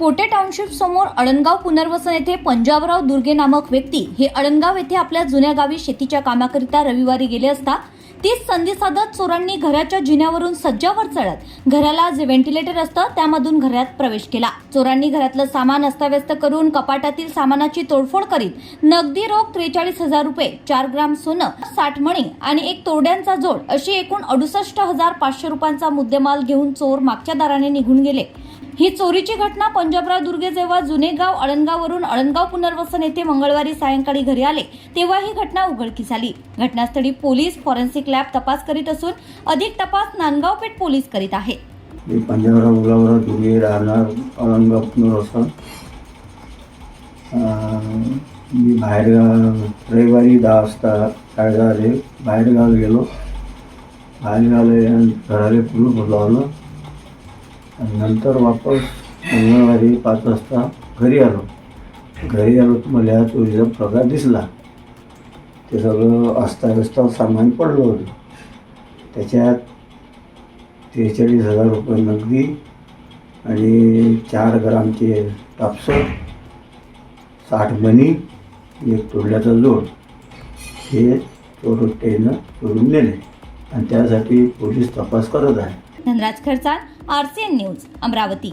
Pote township समोर अळणगाव पुनर्वसन येथे पंजाबराव दुर्गे नामक व्यक्ती हे अळणगाव येथे आपल्या जुन्या गावी शेतीच्या कामाकरिता रविवारी गेले असता तीच संधी साधत चोरांनी घराच्या जिन्यावरून सज्जावर चढत घराला जे व्हेंटिलेटर असतं त्यामधून घरात प्रवेश केला. चोरांनी घरातलं सामान अस्ताव्यस्त करून कपाटातील सामानाची तोडफोड करीत नगदी रोख त्रेचाळीस हजार रुपये चार ग्राम सोनं साठ मणी आणि एक तोड्यांचा जोड अशी एकूण अडुसष्ट हजार पाचशे रुपयांचा मुद्देमाल घेऊन चोर मागच्या दाराने निघून गेले. ही चोरीची घटना पंजाबराव दुर्गे जेव्हा जुने गाव अळणगाववरून अळणगाव पुनर्वसन येथे मंगळवारी सायंकाळी घरी आले तेव्हा ही घटना उघडकीस आली. घटनास्थळी पोलीस फॉरेन्सिक लॅब तपास करीत असून अधिक तपास नांदगाव पेठ पोलीस करीत आहेत मी पंजाबराव गुलाबराव दुर्गे राहणार औरंगाबाद पुनर्वसन. अं, मी बाहेरगाव रविवारी दहा वाजता साडेदहाले बाहेरगाव गेलो. बाहेरगावला घराले पूर्ण लावलं. नंतर वापस मंगळवारी पाच वाजता घरी आलो. घरी आलो तुम्हाला मला या प्रकार दिसला. ते सगळं अस्ताव्यस्ता सामान पडलं होतं. त्याच्यात त्रेचाळीस हजार रुपये नगदी आणि चार ग्रामचे टापसर साठ मणी एक तोडल्याचा जोड. हे चोरट्यानं चोरून नेले. आणि त्यासाठी पोलीस तपास करत आहे धनराज खडसाळ एन न्यूज अमरावती.